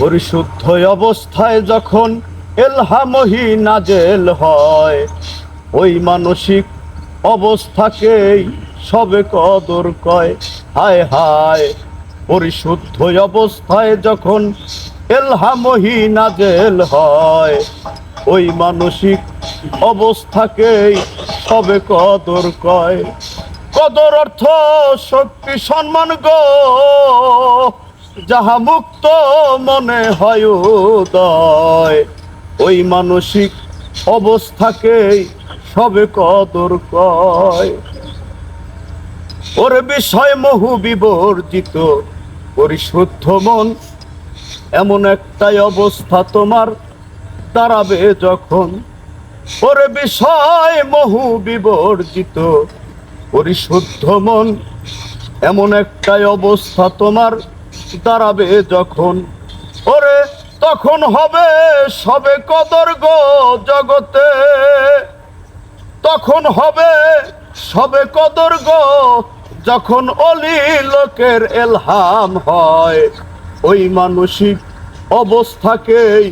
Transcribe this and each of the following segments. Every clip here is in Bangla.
পরিশুদ্ধ অবস্থায় যখন এলহামহি নাজেল হয়, ওই মানসিক অবস্থাকেই সবে কদর কয়। হায় হায় পরিশুদ্ধ অবস্থায় যখন এলহামহি নাজেল হয়, ওই মানসিক অবস্থাকেই সবে কদর কয়। কদর অর্থ শক্তি, সম্মান গো। যাহা মুক্ত মনে হয় উদয়, ওই মানসিক অবস্থাকেই সবে কদর কয়। ওর বিষয় বহু বিবর্জিত, পরিশুদ্ধ মন, এমন একটাই অবস্থা তোমার দাঁড়াবে যখন। ওরে বিষয় মহু বিবর্জিত, পরিশুদ্ধ মন, এমন একটাই অবস্থা তোমার দাঁড়াবে যখন, ওরে তখন হবে সবে কদর গো জগতে। তখন হবে সবে কদর গো যখন অলি লোকের এলহাম হয়। ওই মানসিক অবস্থাকেই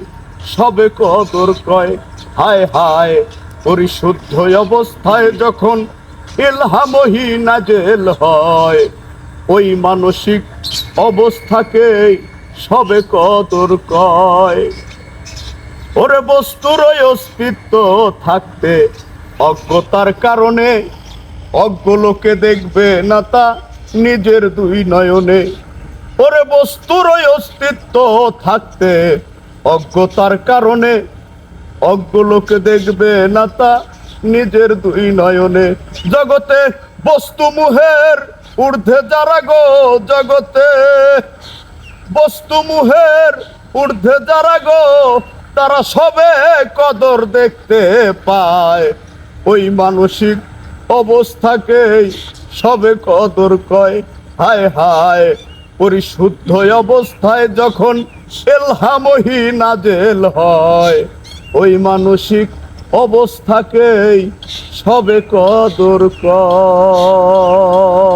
সবে কদর কয়। হায় হায়, পরিশুদ্ধ অবস্থায় যখন এলহামহি নাজেল হয়। ওই মানসিক অবস্থাকে সবে কদর কয় ওরে বস্তুর ওই অস্তিত্ব থাকতে অজ্ঞতার কারণে অজ্ঞ লোকে দেখবে না তা নিজের দুই নয়নে। ওরে বস্তুর ওই অস্তিত্ব থাকতে অজ্ঞতার কারণে অজ্ঞ লোকে দেখবে না তা নিজের দুই নয়নে। জগতে বস্তু মুহের ঊর্ধ্বে যারা গো জগতে, বস্তু মুহের ঊর্ধ্বে যারা গো, তারা সবে কদর দেখতে পায়। ওই মানসিক অবস্থাকেই সবে কদর কয়। হায় হায়, পরিশুদ্ধ অবস্থায় যখন এলহামহি নাজেল হয়, ওই মানসিক অবস্থাকেই সবে কদর কয়।